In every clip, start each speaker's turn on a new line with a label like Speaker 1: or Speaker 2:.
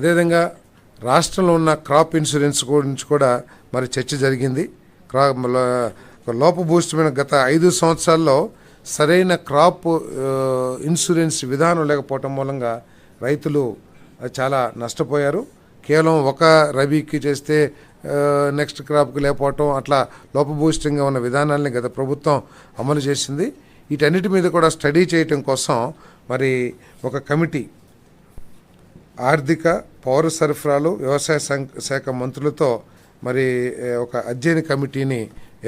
Speaker 1: అదేవిధంగా రాష్ట్రంలో ఉన్న క్రాప్ ఇన్సూరెన్స్ గురించి కూడా మరి చర్చ జరిగింది. క్రా లోపభూష్టమైన గత ఐదు సంవత్సరాల్లో సరైన క్రాప్ ఇన్సూరెన్స్ విధానం లేకపోవటం మూలంగా రైతులు చాలా నష్టపోయారు. కేవలం ఒక రబీకి చేస్తే నెక్స్ట్ క్రాప్కి లేకపోవటం అట్లా లోపభూయిష్టంగా ఉన్న విధానాల్ని గత ప్రభుత్వం అమలు చేసింది. వీటన్నిటి మీద కూడా స్టడీ చేయటం కోసం మరి ఒక కమిటీ ఆర్థిక పౌర సరఫరాలు వ్యవసాయ శాఖ మంత్రులతో మరి ఒక అధ్యయన కమిటీని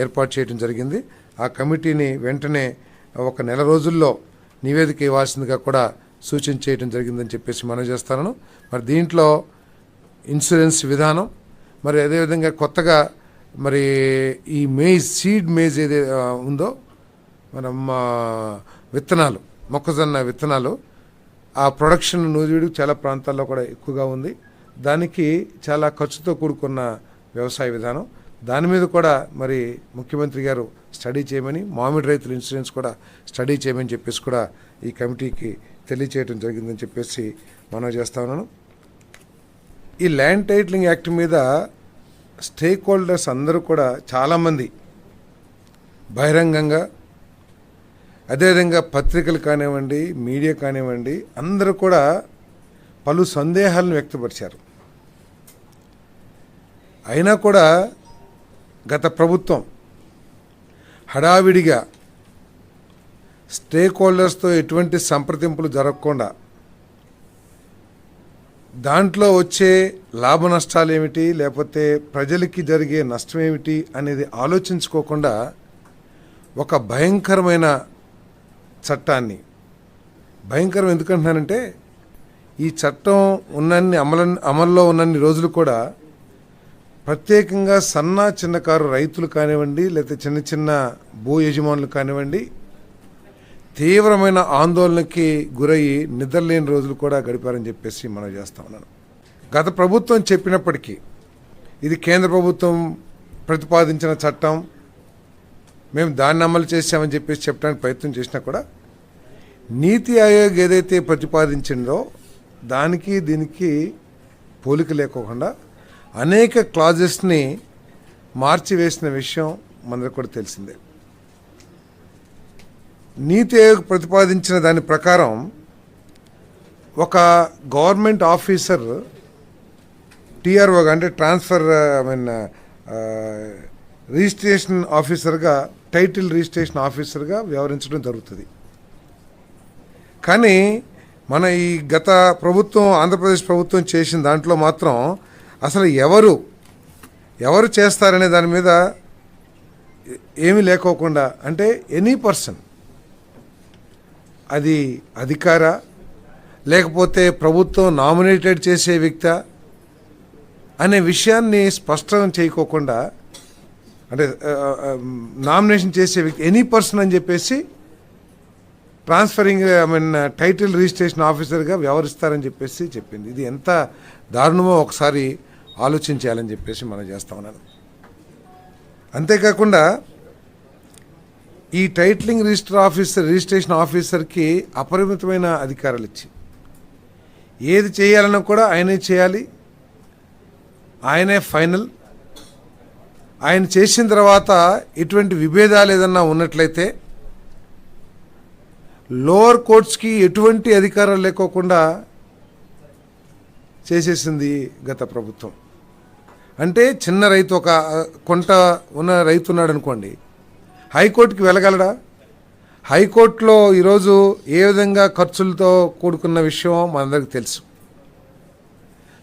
Speaker 1: ఏర్పాటు చేయడం జరిగింది. ఆ కమిటీని వెంటనే ఒక నెల రోజుల్లో నివేదిక ఇవ్వాల్సిందిగా కూడా సూచన చేయడం జరిగిందని చెప్పేసి మనం చేస్తాను. మరి దీంట్లో ఇన్సూరెన్స్ విధానం మరి అదేవిధంగా కొత్తగా మరి ఈ మేజ్ సీడ్ మేజ్ ఏది ఉందో మనం విత్తనాలు మొక్కజొన్న విత్తనాలు ఆ ప్రొడక్షన్ నూజివీడు చాలా ప్రాంతాల్లో కూడా ఎక్కువగా ఉంది. దానికి చాలా ఖర్చుతో కూడుకున్న వ్యవసాయ విధానం. దాని మీద కూడా మరి ముఖ్యమంత్రి గారు స్టడీ చేయమని మామిడి రైతుల ఇన్సూరెన్స్ కూడా స్టడీ చేయమని చెప్పేసి కూడా ఈ కమిటీకి తెలియచేయడం జరిగిందని చెప్పేసి మనం చేస్తా ఉన్నాను. ఈ ల్యాండ్ టైటిలింగ్ యాక్ట్ మీద స్టేక్ హోల్డర్స్ అందరూ కూడా చాలామంది బహిరంగంగా అదేవిధంగా పత్రికలు కానివ్వండి మీడియా కానివ్వండి అందరూ కూడా పలు సందేహాలను వ్యక్తపరిచారు. అయినా కూడా గత ప్రభుత్వం హడావిడిగా స్టేక్ హోల్డర్స్తో ఎటువంటి సంప్రదింపులు జరగకుండా దాంట్లో వచ్చే లాభ నష్టాలు ఏమిటి లేకపోతే ప్రజలకి జరిగే నష్టం ఏమిటి అనేది ఆలోచించుకోకుండా ఒక భయంకరమైన చట్టాన్ని. భయంకరం ఎందుకంటున్నానంటే ఈ చట్టం ఉన్నన్ని అమలు అమల్లో ఉన్నన్ని రోజులు కూడా ప్రత్యేకంగా సన్న చిన్నకారు రైతులు కానివ్వండి లేకపోతే చిన్న చిన్న భూ యజమానులు కానివ్వండి తీవ్రమైన ఆందోళనకి గురయ్యి నిద్రలేని రోజులు కూడా గడిపారని చెప్పేసి మనం చేస్తా ఉన్నాను. గత ప్రభుత్వం చెప్పినప్పటికీ ఇది కేంద్ర ప్రభుత్వం ప్రతిపాదించిన చట్టం మేము దాన్ని అమలు చేశామని చెప్పేసి చెప్పడానికి ప్రయత్నం చేసినా కూడా నీతి ఆయోగ్ ఏదైతే ప్రతిపాదించిందో దానికి దీనికి పోలిక లేకోకుండా అనేక క్లాజెస్ని మార్చివేసిన విషయం మనకు కూడా తెలిసిందే. నీతి ఆయోగ్ ప్రతిపాదించిన దాని ప్రకారం ఒక గవర్నమెంట్ ఆఫీసర్ టీఆర్ఓగా అంటే ట్రాన్స్ఫర్ ఐ మీన్ రిజిస్ట్రేషన్ ఆఫీసర్గా టైటిల్ రిజిస్ట్రేషన్ ఆఫీసర్గా వ్యవహరించడం జరుగుతుంది. కానీ మన ఈ గత ప్రభుత్వం ఆంధ్రప్రదేశ్ ప్రభుత్వం చేసిన దాంట్లో మాత్రం అసలు ఎవరు ఎవరు చేస్తారనే దాని మీద ఏమీ లేకోకుండా అంటే ఎనీ పర్సన్ అది అధికార లేకపోతే ప్రభుత్వం నామినేటెడ్ చేసే వ్యక్త అనే విషయాన్ని స్పష్టం చేయకోకుండా అంటే నామినేషన్ చేసే వ్యక్తి ఎనీ పర్సన్ అని చెప్పేసి transferring I mean title registration ఆఫీసర్గా వ్యవహరిస్తారని చెప్పేసి చెప్పింది. ఇది ఎంత దారుణమో ఒకసారి ఆలోచించాలని చెప్పేసి మనం చేస్తా ఉన్నాను. అంతేకాకుండా ఈ టైటిలింగ్ రిజిస్టర్ ఆఫీసర్ రిజిస్ట్రేషన్ ఆఫీసర్కి అపరిమితమైన అధికారాలు ఇచ్చి ఏది చేయాలన్నా కూడా ఆయనే చేయాలి. ఆయనే ఫైనల్. ఆయన చేసిన తర్వాత ఎటువంటి విభేదాలు ఏదన్నా ఉన్నట్లయితే లోవర్ కోర్ట్స్కి ఎటువంటి అధికారాలు లేకోకుండా చేసేసింది గత ప్రభుత్వం. అంటే చిన్న రైతు ఒక కొంట ఉన్న రైతు ఉన్నాడు అనుకోండి హైకోర్టుకి వెళ్ళగలడా? హైకోర్టులో ఈరోజు ఏ విధంగా ఖర్చులతో కూడుకున్న విషయం మనందరికి తెలుసు.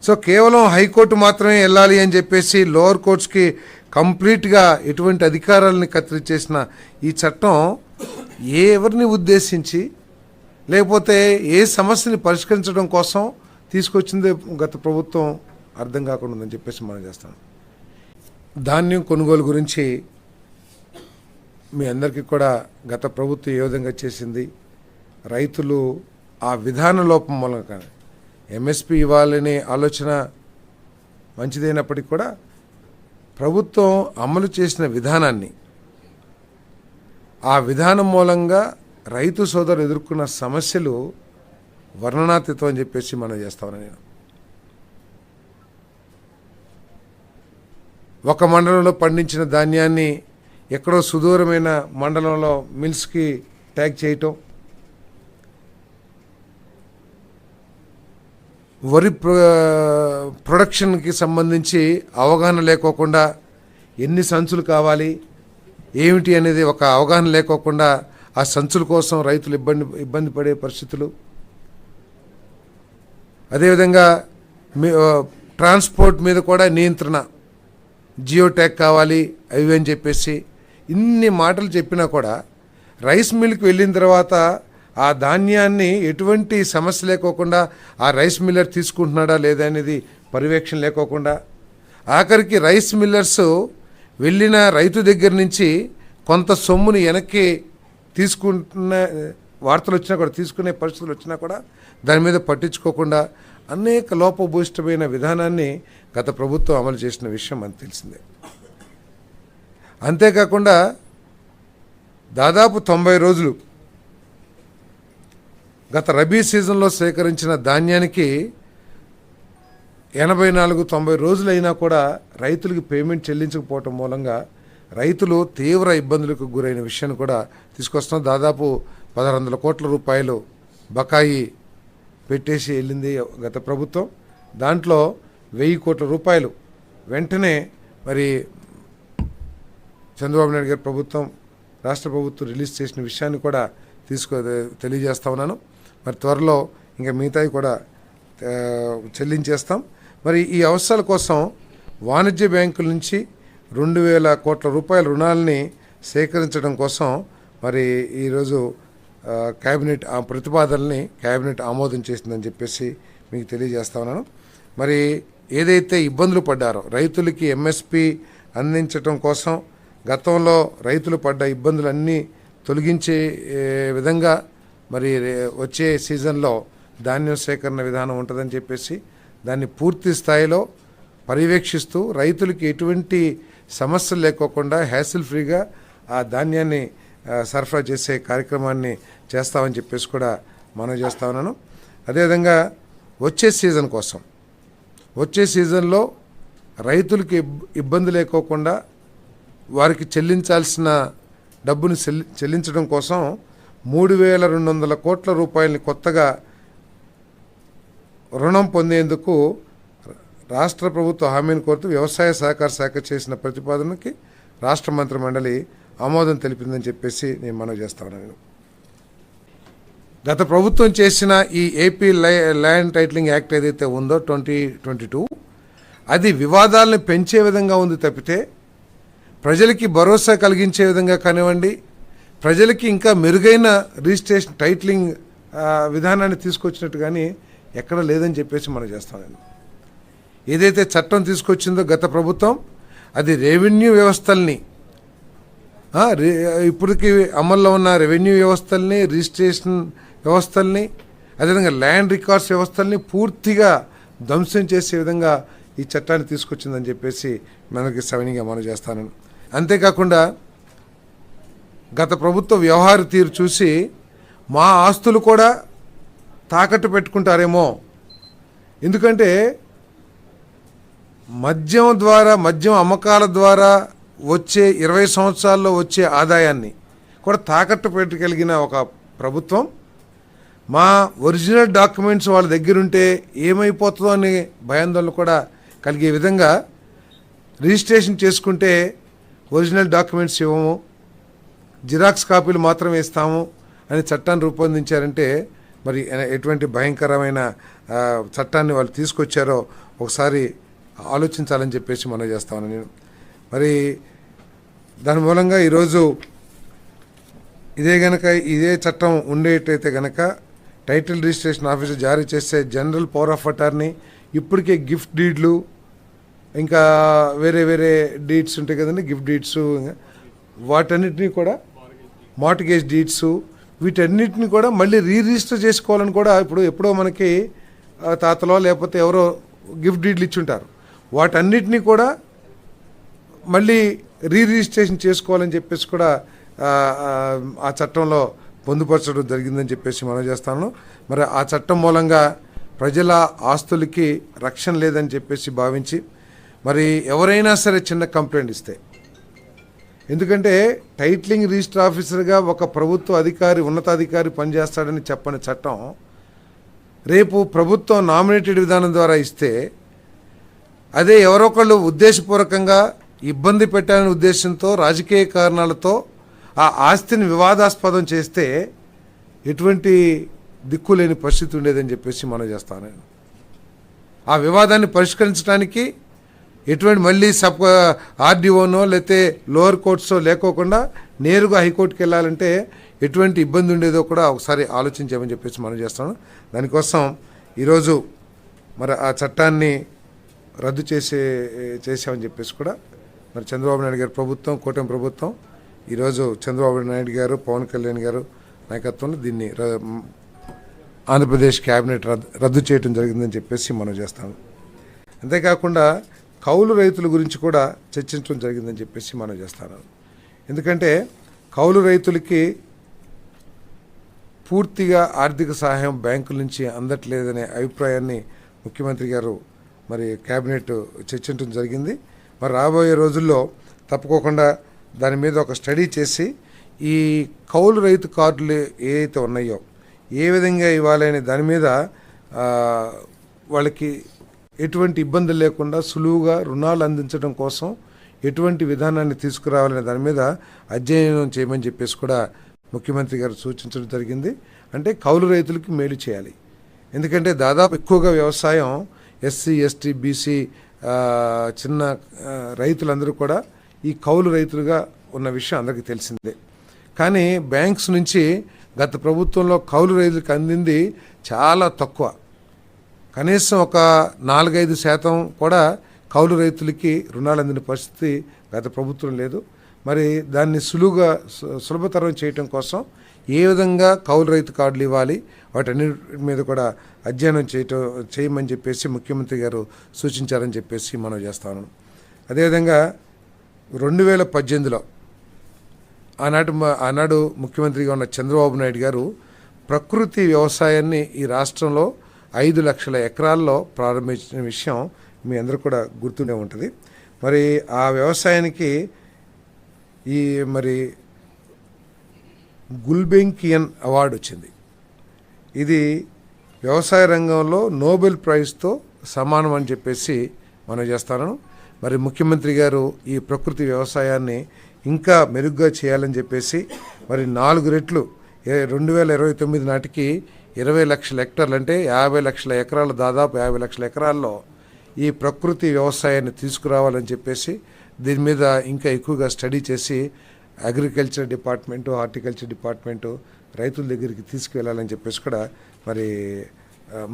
Speaker 1: సో కేవలం హైకోర్టు మాత్రమే వెళ్ళాలి అని చెప్పేసి లోవర్ కోర్ట్స్కి కంప్లీట్గా ఎటువంటి అధికారాలని కత్తిరించేసిన ఈ చట్టం ఎవరిని ఉద్దేశించి లేకపోతే ఏ సమస్యని పరిష్కరించడం కోసం తీసుకొచ్చిందే గత ప్రభుత్వం అర్థం కాకుండా ఉందని చెప్పేసి మనం చేస్తాను ధాన్యం కొనుగోలు గురించి మీ అందరికీ కూడా గత ప్రభుత్వం ఏ విధంగా చేసింది రైతులు ఆ విధాన లోపం మూలంగా ఎంఎస్పి ఇవ్వాలనే ఆలోచన మంచిదైనప్పటికీ కూడా ప్రభుత్వం అమలు చేసిన విధానాన్ని ఆ విధానం మూలంగా రైతు సోదరులు ఎదుర్కొన్న సమస్యలు వర్ణనాతీతం అని చెప్పేసి మనం చేస్తామని నేను. ఒక మండలంలో పండించిన ధాన్యాన్ని ఎక్కడో సుదూరమైన మండలంలో మిల్స్కి ట్యాగ్ చేయటం వరి ప్రొ- ప్రొడక్షన్కి సంబంధించి అవగాహన లేకోకుండా ఎన్ని సంచులు కావాలి ఏమిటి అనేది ఒక అవగాహన లేకోకుండా ఆ సంచుల కోసం రైతులు ఇబ్బంది ఇబ్బంది పడే పరిస్థితులు. అదేవిధంగా మీ ట్రాన్స్పోర్ట్ మీద కూడా నియంత్రణ. జియో కావాలి అవి అని చెప్పేసి ఇన్ని మాటలు చెప్పినా కూడా రైస్ మిల్కి వెళ్ళిన తర్వాత ఆ ధాన్యాన్ని ఎటువంటి సమస్య లేకోకుండా ఆ రైస్ మిల్లర్ తీసుకుంటున్నాడా లేదా అనేది పర్యవేక్షణ లేకోకుండా? ఆఖరికి రైస్ మిల్లర్స్ వెళ్ళిన రైతు దగ్గర నుంచి కొంత సొమ్ముని వెనక్కి తీసుకుంటున్న వార్తలు వచ్చినా కూడా తీసుకునే పరిస్థితులు వచ్చినా కూడా దాని మీద పట్టించుకోకుండా అనేక లోపభూయిష్టమైన విధానాన్ని గత ప్రభుత్వం అమలు చేసిన విషయం మనకు తెలిసిందే. అంతేకాకుండా దాదాపు తొంభై రోజులు గత రబీ సీజన్లో సేకరించిన ధాన్యానికి ఎనభై నాలుగు తొంభై రోజులైనా కూడా రైతులకు పేమెంట్ చెల్లించకపోవటం మూలంగా రైతులు తీవ్ర ఇబ్బందులకు గురైన విషయాన్ని కూడా తీసుకొస్తున్నాం. దాదాపు పదహారు వందల కోట్ల రూపాయలు బకాయి పెట్టేసి వెళ్ళింది గత ప్రభుత్వం. దాంట్లో వెయ్యి కోట్ల రూపాయలు వెంటనే మరి చంద్రబాబు నాయుడు గారి ప్రభుత్వం రాష్ట్ర ప్రభుత్వం రిలీజ్ చేసిన విషయాన్ని కూడా తీసుకో తెలియజేస్తా ఉన్నాను. మరి త్వరలో ఇంకా మిగతాయి కూడా చెల్లించేస్తాం. మరి ఈ అవసరాల కోసం వాణిజ్య బ్యాంకుల నుంచి రెండు వేల కోట్ల రూపాయల రుణాలని సేకరించడం కోసం మరి ఈరోజు క్యాబినెట్ కేబినెట్ ఆ ప్రతిపాదనల్ని కేబినెట్ ఆమోదం చేసిందని చెప్పేసి మీకు తెలియజేస్తా ఉన్నాను. మరి ఏదైతే ఇబ్బందులు పడ్డారో రైతులకి ఎంఎస్పి అందించడం కోసం గతంలో రైతులు పడ్డ ఇబ్బందులన్నీ తొలగించే విధంగా మరి వచ్చే సీజన్లో ధాన్యం సేకరణ విధానం ఉంటుందని చెప్పేసి దాన్ని పూర్తి స్థాయిలో పర్యవేక్షిస్తూ రైతులకి ఎటువంటి సమస్యలు లేకోకుండా హ్యాసిల్ ఫ్రీగా ఆ ధాన్యాన్ని సరఫరా చేసే కార్యక్రమాన్ని చేస్తామని చెప్పేసి కూడా మనం చేస్తా ఉన్నాను. అదేవిధంగా వచ్చే సీజన్ కోసం వచ్చే సీజన్లో రైతులకి ఇబ్బంది లేకోకుండా వారికి చెల్లించాల్సిన డబ్బును చెల్లించడం కోసం మూడు వేల రెండు వందల కోట్ల రూపాయలని కొత్తగా రుణం పొందేందుకు రాష్ట్ర ప్రభుత్వ హామీని కోరుతూ వ్యవసాయ సహకార శాఖ చేసిన ప్రతిపాదనకి రాష్ట్ర మంత్రి మండలి ఆమోదం తెలిపిందని చెప్పేసి నేను మనవి చేస్తాను నేను గత ప్రభుత్వం చేసిన ఈ ఏపీ లై- ల్యాండ్ టైటిలింగ్ యాక్ట్ ఏదైతే ఉందో ట్వంటీ ట్వంటీ టూ అది వివాదాలను పెంచే విధంగా ఉంది తప్పితే ప్రజలకి భరోసా కలిగించే విధంగా కానివ్వండి ప్రజలకి ఇంకా మెరుగైన రిజిస్ట్రేషన్ టైటిలింగ్ విధానాన్ని తీసుకొచ్చినట్టు కానీ ఎక్కడ లేదని చెప్పేసి మనం చేస్తాం నేను. ఏదైతే చట్టం తీసుకొచ్చిందో గత ప్రభుత్వం అది రెవెన్యూ వ్యవస్థల్ని ఇప్పటికి అమల్లో ఉన్న రెవెన్యూ వ్యవస్థల్ని రిజిస్ట్రేషన్ వ్యవస్థల్ని అదేవిధంగా ల్యాండ్ రికార్డ్స్ వ్యవస్థల్ని పూర్తిగా ధ్వంసం చేసే విధంగా ఈ చట్టాన్ని తీసుకొచ్చిందని చెప్పేసి మనకి సవినీగా మనం చేస్తాను. అంతేకాకుండా గత ప్రభుత్వ వ్యవహార తీరు చూసి మా ఆస్తులు కూడా తాకట్టు పెట్టుకుంటారేమో. ఎందుకంటే మద్యం ద్వారా మద్యం అమ్మకాల ద్వారా వచ్చే ఇరవై సంవత్సరాల్లో వచ్చే ఆదాయాన్ని కూడా తాకట్టు పెట్టగలిగిన ఒక ప్రభుత్వం. మా ఒరిజినల్ డాక్యుమెంట్స్ వాళ్ళ దగ్గర ఉంటే ఏమైపోతుందో అనే భయాందోళన కూడా కలిగే విధంగా రిజిస్ట్రేషన్ చేసుకుంటే ఒరిజినల్ డాక్యుమెంట్స్ ఇవ్వము. జిరాక్స్ కాపీలు మాత్రమే ఇస్తాము అని చట్టాన్ని రూపొందించారంటే మరి ఎటువంటి భయంకరమైన చట్టాన్ని వాళ్ళు తీసుకొచ్చారో ఒకసారి ఆలోచించాలని చెప్పేసి మనం చేస్తామని నేను మరి దాని మూలంగా ఈరోజు ఇదే గనక ఇదే చట్టం ఉండేటైతే గనక టైటిల్ రిజిస్ట్రేషన్ ఆఫీసర్ జారీ చేసే జనరల్ పవర్ ఆఫ్ అటార్నీ ఇప్పటికే గిఫ్ట్ డీడ్లు ఇంకా వేరే వేరే డీడ్స్ ఉంటాయి కదండి గిఫ్ట్ డీడ్స్ వాటన్నిటినీ కూడా మార్టిగేజ్ డీడ్స్ వీటన్నిటిని కూడా మళ్ళీ రీ రిజిస్టర్ చేసుకోవాలని కూడా ఇప్పుడు ఎప్పుడో మనకి తాతలో లేకపోతే ఎవరో గిఫ్ట్ డీడ్లు ఇచ్చుంటారు. వాటన్నిటిని కూడా మళ్ళీ రీ రిజిస్ట్రేషన్ చేసుకోవాలని చెప్పేసి కూడా ఆ చట్టంలో పొందుపరచడం జరిగిందని చెప్పేసి మనం చేస్తాను. మరి ఆ చట్టం మూలంగా ప్రజల ఆస్తులకి రక్షణ లేదని చెప్పేసి భావించి మరి ఎవరైనా సరే చిన్న కంప్లైంట్ ఇస్తే ఎందుకంటే టైట్లింగ్ రిజిస్టర్ ఆఫీసర్గా ఒక ప్రభుత్వ అధికారి ఉన్నతాధికారి పనిచేస్తాడని చెప్పని చట్టం రేపు ప్రభుత్వం నామినేటెడ్ విధానం ద్వారా ఇస్తే అదే ఎవరొకళ్ళు ఉద్దేశపూర్వకంగా ఇబ్బంది పెట్టాలనే ఉద్దేశంతో రాజకీయ కారణాలతో ఆ ఆస్తిని వివాదాస్పదం చేస్తే ఎటువంటి దిక్కు లేని పరిస్థితి ఉండేదని చెప్పేసి మనం చేస్తాను నేను ఆ వివాదాన్ని పరిష్కరించడానికి ఎటువంటి మళ్ళీ సబ్ ఆర్డీఓనో లేకపోతే లోవర్ కోర్ట్సో లేకోకుండా నేరుగా హైకోర్టుకి వెళ్ళాలంటే ఎటువంటి ఇబ్బంది ఉండేదో కూడా ఒకసారి ఆలోచించామని చెప్పేసి మనం చేస్తాను. దానికోసం ఈరోజు మరి ఆ చట్టాన్ని రద్దు చేసే చేసామని చెప్పేసి కూడా మరి చంద్రబాబు నాయుడు గారి ప్రభుత్వం కూటమి ప్రభుత్వం ఈరోజు చంద్రబాబు నాయుడు గారు పవన్ కళ్యాణ్ గారు నాయకత్వంలో దీన్ని ర- ఆంధ్రప్రదేశ్ క్యాబినెట్ రద్దు రద్దు చేయడం జరిగిందని చెప్పేసి మనం చేస్తాము అంతేకాకుండా కౌలు రైతుల గురించి కూడా చర్చించడం జరిగిందని చెప్పేసి మనం చేస్తాను. ఎందుకంటే కౌలు రైతులకి పూర్తిగా ఆర్థిక సహాయం బ్యాంకుల నుంచి అందట్లేదనే అభిప్రాయాన్ని ముఖ్యమంత్రి గారు మరి కేబినెట్ చర్చించడం జరిగింది. మరి రాబోయే రోజుల్లో తప్పుకోకుండా దాని మీద ఒక స్టడీ చేసి ఈ కౌలు రైతు కార్డులు ఏవైతే ఉన్నాయో ఏ విధంగా ఇవ్వాలనే దాని మీద వాళ్ళకి ఎటువంటి ఇబ్బంది లేకుండా సులువుగా రుణాలు అందించడం కోసం ఎటువంటి విధానాన్ని తీసుకురావాలనే దాని మీద అధ్యయనం చేయమని చెప్పేసి కూడా ముఖ్యమంత్రి గారు సూచించడం జరిగింది. అంటే కౌలు రైతులకు మేలు చేయాలి. ఎందుకంటే దాదాపు ఎక్కువగా వ్యవసాయం ఎస్సీ ఎస్టీ బీసీ చిన్న రైతులందరూ కూడా ఈ కౌలు రైతులుగా ఉన్న విషయం అందరికీ తెలిసిందే. కానీ బ్యాంక్స్ నుంచి గత ప్రభుత్వంలో కౌలు రైతులకు అందింది చాలా తక్కువ. కనీసం ఒక నాలుగైదు శాతం కూడా కౌలు రైతులకి రుణాలు అందిన పరిస్థితి గత ప్రభుత్వం లేదు. మరి దాన్ని సులువుగా సు- సులభతరం చేయటం కోసం ఏ విధంగా కౌలు రైతు కార్డులు ఇవ్వాలి? వాటన్నిటి మీద కూడా అధ్యయనం చేయటం చేయమని చెప్పేసి ముఖ్యమంత్రి గారు సూచించారని చెప్పేసి మనం చేస్తాను. అదేవిధంగా రెండు వేల పద్దెనిమిదిలో ఆనాటి ఆనాడు ముఖ్యమంత్రిగా ఉన్న చంద్రబాబు నాయుడు గారు ప్రకృతి వ్యవసాయాన్ని ఈ రాష్ట్రంలో ఐదు లక్షల ఎకరాల్లో ప్రారంభించిన విషయం మీ అందరూ కూడా గుర్తుండే ఉంటుంది. మరి ఆ వ్యవసాయానికి ఈ మరి గుల్బెంకియన్ అవార్డు వచ్చింది. ఇది వ్యవసాయ రంగంలో నోబెల్ ప్రైజ్తో సమానం అని చెప్పేసి మనం చేస్తాను. మరి ముఖ్యమంత్రి గారు ఈ ప్రకృతి వ్యవసాయాన్ని ఇంకా మెరుగ్గా చేయాలని చెప్పేసి మరి నాలుగు రెట్లు రెండు వేల ఇరవై తొమ్మిది నాటికి ఇరవై లక్షల హెక్టార్లు అంటే యాభై లక్షల ఎకరాలు దాదాపు యాభై లక్షల ఎకరాల్లో ఈ ప్రకృతి వ్యవసాయాన్ని తీసుకురావాలని చెప్పేసి దీని మీద ఇంకా ఎక్కువగా స్టడీ చేసి అగ్రికల్చర్ డిపార్ట్మెంటు హార్టికల్చర్ డిపార్ట్మెంటు రైతుల దగ్గరికి తీసుకువెళ్ళాలని చెప్పేసి కూడా మరి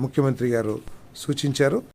Speaker 1: ముఖ్యమంత్రి గారు సూచించారు.